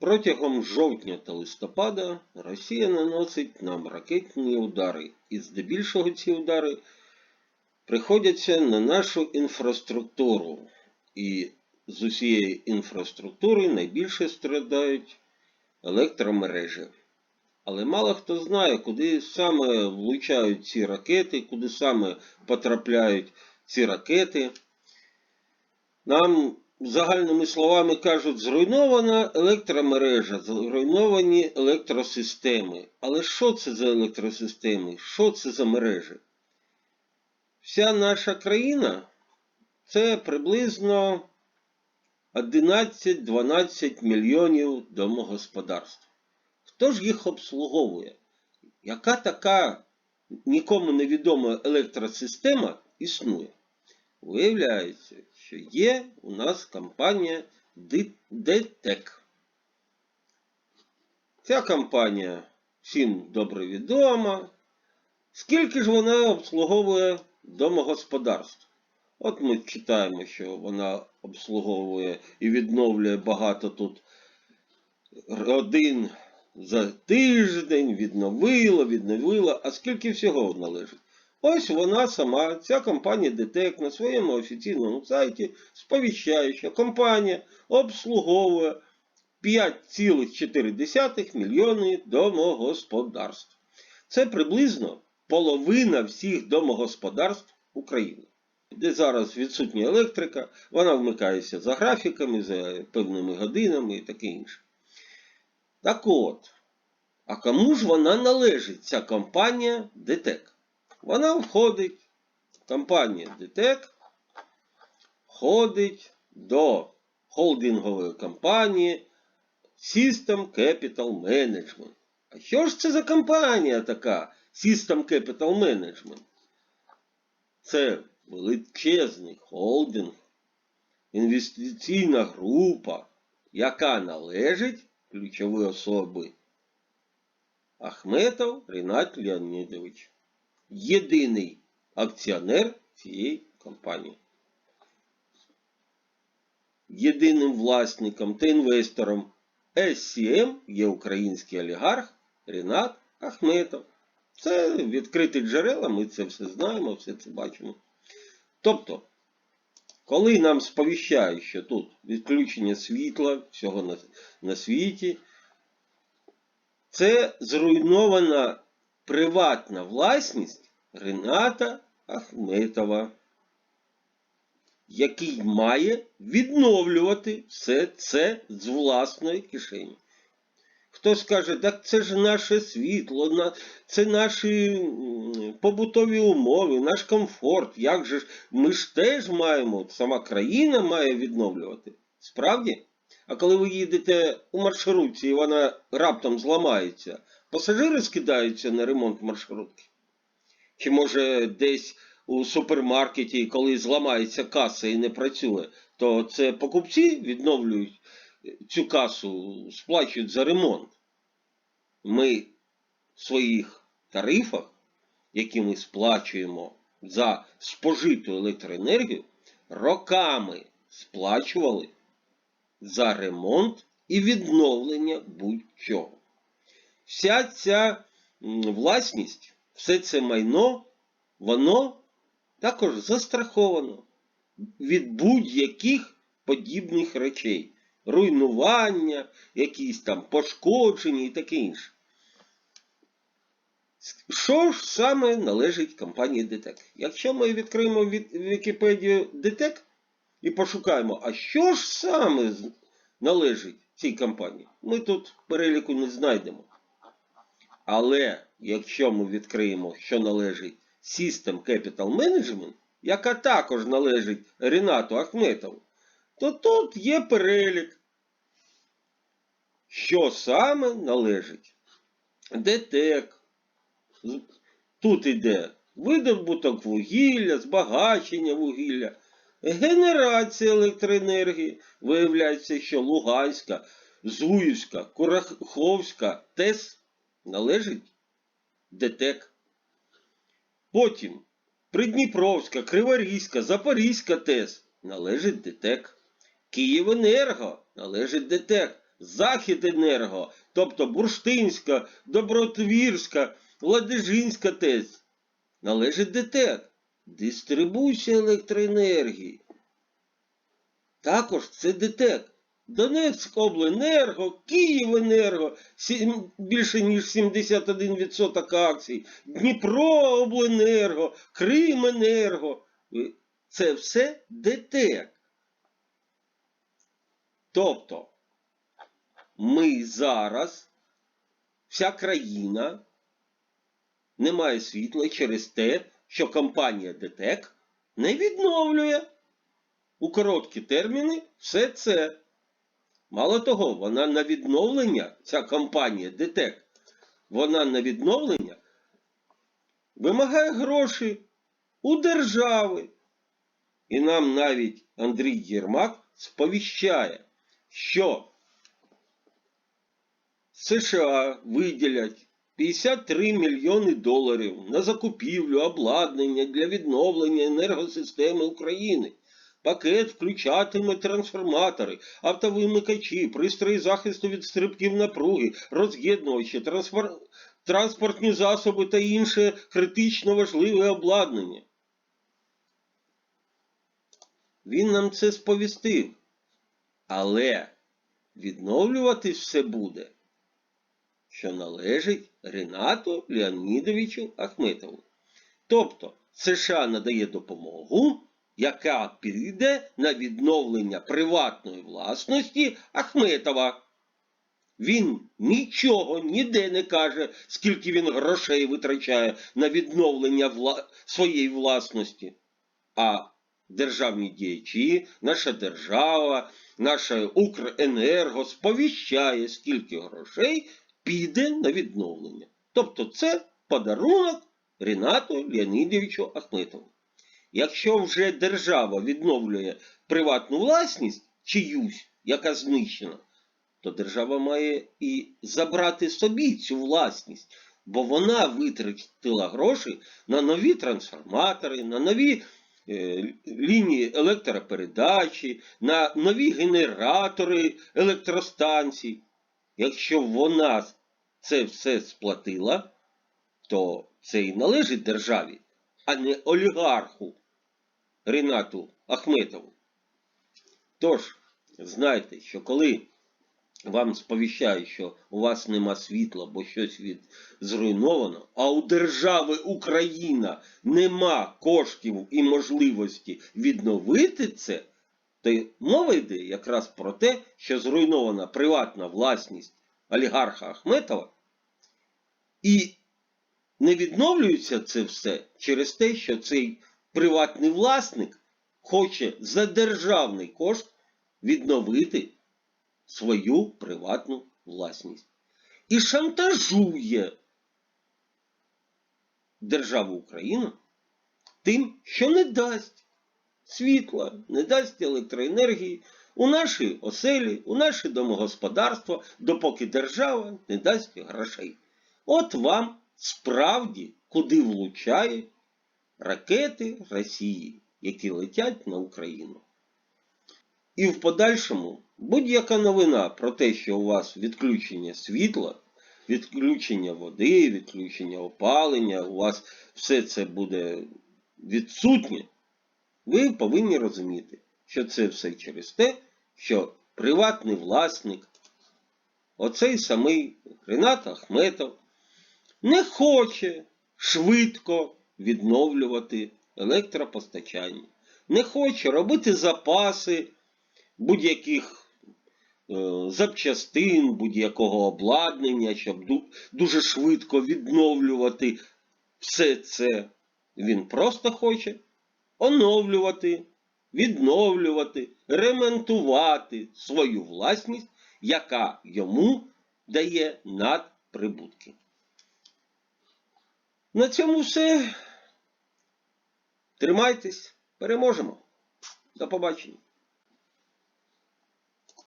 Протягом жовтня та листопада Росія наносить нам ракетні удари, і здебільшого ці удари приходяться на нашу інфраструктуру. І з усієї інфраструктури найбільше страдають електромережі. Але мало хто знає, куди саме влучають ці ракети, куди саме потрапляють ці ракети. Нам загальними словами кажуть, зруйнована електромережа, зруйновані електросистеми. Але що це за електросистеми? Що це за мережі? Вся наша країна це приблизно 11-12 мільйонів домогосподарств. Хто ж їх обслуговує? Яка така нікому невідома електросистема існує? Виявляється, що є у нас компанія ДТЕК. Ця компанія всім добре відома. Скільки ж вона обслуговує домогосподарств? От ми читаємо, що вона обслуговує і відновлює багато тут родин за тиждень, відновила, відновила. А скільки всього належить? Ось вона сама, ця компанія ДТЕК на своєму офіційному сайті сповіщає, що компанія обслуговує 5,4 мільйони домогосподарств. Це приблизно половина всіх домогосподарств України. Де зараз відсутня електрика, вона вмикається за графіками, за певними годинами і таке інше. Так от, а кому ж вона належить, ця компанія ДТЕК? Вона входить, компанія ДТЕК входить до холдингової компанії System Capital Management. А що ж це за компанія така System Capital Management? Це величезний холдинг, інвестиційна група, яка належить ключові особи Ахметов Рінат Леонідович єдиний акціонер цієї компанії. Єдиним власником та інвестором SCM є український олігарх Рінат Ахметов. Це відкриті джерела, ми це все знаємо, все це бачимо. Тобто, коли нам сповіщають, що тут відключення світла, всього на, на світі, це зруйнована приватна власність Рената Ахметова, який має відновлювати все це з власної кишені. Хтось каже, так це ж наше світло, це наші побутові умови, наш комфорт. Як же ж ми ж теж маємо, сама країна має відновлювати. Справді? А коли ви їдете у маршрутці і вона раптом зламається, пасажири скидаються на ремонт маршрутки? Чи може десь у супермаркеті, коли зламається каса і не працює, то це покупці відновлюють цю касу, сплачують за ремонт. Ми в своїх тарифах, які ми сплачуємо за спожиту електроенергію, роками сплачували за ремонт і відновлення будь-чого. Вся ця власність, все це майно, воно також застраховано від будь-яких подібних речей. Руйнування, якісь там пошкодження і таке інше. Що ж саме належить компанії ДТЕК? Якщо ми відкриємо від Вікіпедію ДТЕК і пошукаємо, а що ж саме належить цій компанії, ми тут переліку не знайдемо. Але якщо ми відкриємо, що належить System Capital Management, яка також належить Ренату Ахметову, то тут є перелік, що саме належить. ДТЕК. Тут іде видобуток вугілля, збагачення вугілля, генерація електроенергії. Виявляється, що Луганська, Зуївська, Кураховська ТЕС належить ДТЕК. Потім Придніпровська, Криворізька, Запорізька ТЕС належить ДТЕК. Київенерго належить ДТЕК. Західенерго, тобто Бурштинська, Добротвірська, Ладижинська ТЕЦ, належить ДТЕК. Дистрибуція електроенергії. Також це ДТЕК. Донецькобленерго, Київенерго, сім- більше ніж 71% акцій, Дніпрообленерго, Крименерго. Ви- Це все ДТЕК. Тобто ми зараз, вся країна не має світла через те, що компанія ДТЕК не відновлює у короткі терміни все це. Мало того, вона на відновлення, ця компанія ДТЕК, вона на відновлення вимагає гроші у держави. І нам навіть Андрій Єрмак сповіщає, що США виділять 53 мільйони доларів на закупівлю обладнання для відновлення енергосистеми України. Пакет включатиме трансформатори, автовимикачі, пристрої захисту від стрибків напруги, роз'єднувачі, трансфор... транспортні засоби та інше критично важливе обладнання. Він нам це сповістив. Але відновлювати все буде, що належить Ренату Леонідовичу Ахметову. Тобто США надає допомогу, яка піде на відновлення приватної власності Ахметова. Він нічого ніде не каже, скільки він грошей витрачає на відновлення вла... своєї власності. А державні діячі, наша держава, наша Укренерго сповіщає, скільки грошей піде на відновлення. Тобто це подарунок Ренату Леонідовичу Ахметову. Якщо вже держава відновлює приватну власність чиюсь, яка знищена, то держава має і забрати собі цю власність, бо вона витратила гроші на нові трансформатори, на нові е, лінії електропередачі, на нові генератори електростанцій. Якщо вона це все сплатила, то це і належить державі, а не олігарху Ренату Ахметову. Тож, знайте, що коли вам сповіщають, що у вас нема світла, бо щось від зруйновано, а у держави Україна нема коштів і можливості відновити це, то мова йде якраз про те, що зруйнована приватна власність олігарха Ахметова, і не відновлюється це все через те, що цей приватний власник хоче за державний кошт відновити свою приватну власність. І шантажує державу Україну тим, що не дасть світла, не дасть електроенергії у наші оселі, у наше домогосподарство, допоки держава не дасть грошей. От вам справді куди влучають ракети Росії, які летять на Україну. І в подальшому будь-яка новина про те, що у вас відключення світла, відключення води, відключення опалення, у вас все це буде відсутнє, ви повинні розуміти, що це все через те, що приватний власник, оцей самий Ренат Ахметов, не хоче швидко відновлювати електропостачання, не хоче робити запаси будь-яких е, запчастин, будь-якого обладнання, щоб дуже швидко відновлювати все це. Він просто хоче оновлювати, відновлювати, ремонтувати свою власність, яка йому дає надприбутки. На цьому все. Тримайтесь, переможемо. До побачення.